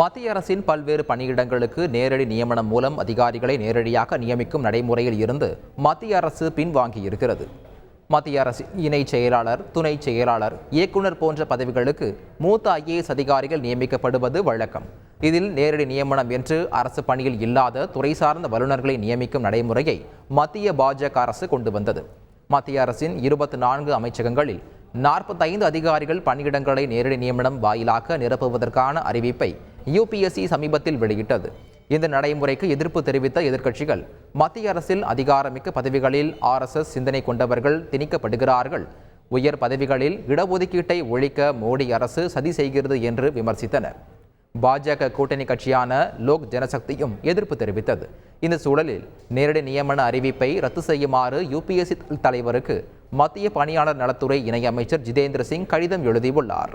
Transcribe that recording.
மத்திய அரசின் பல்வேறு பணியிடங்களுக்கு நேரடி நியமனம் மூலம் அதிகாரிகளை நேரடியாக நியமிக்கும் நடைமுறையில் இருந்து மத்திய அரசு பின்வாங்கியிருக்கிறது. மத்திய அரசின் இணை செயலாளர் துணை செயலாளர் இயக்குனர் போன்ற பதவிகளுக்கு மூத்த ஐஏஎஸ் அதிகாரிகள் நியமிக்கப்படுவது வழக்கம். இதில் நேரடி நியமனம் என்று அரசு பணியில் இல்லாத துறை சார்ந்த வல்லுநர்களை நியமிக்கும் நடைமுறையை மத்திய பாஜக அரசு கொண்டு வந்தது. மத்திய அரசின் இருபத்தி நான்கு அமைச்சகங்களில் நாற்பத்தைந்து அதிகாரிகள் பணியிடங்களை நேரடி நியமனம் வாயிலாக நிரப்புவதற்கான அறிவிப்பை யுபிஎஸ்சி சமீபத்தில் வெளியிட்டது. இந்த நடைமுறைக்கு எதிர்ப்பு தெரிவித்த எதிர்க்கட்சிகள் மத்திய அரசில் அதிகாரமிக்க பதவிகளில் ஆர்எஸ்எஸ் சிந்தனை கொண்டவர்கள் திணிக்கப்படுகிறார்கள். உயர் பதவிகளில் இடஒதுக்கீட்டை ஒழிக்க மோடி அரசு சதி செய்கிறது என்று விமர்சித்தனர். பாஜக கூட்டணி கட்சியான லோக் ஜனசக்தியும் எதிர்ப்பு தெரிவித்தது. இந்த சூழலில் நேரடி நியமன அறிவிப்பை ரத்து செய்யுமாறு யுபிஎஸ்சி தலைவருக்கு மத்திய பணியாளர் நலத்துறை இணையமைச்சர் ஜிதேந்திர சிங் கடிதம் எழுதியுள்ளார்.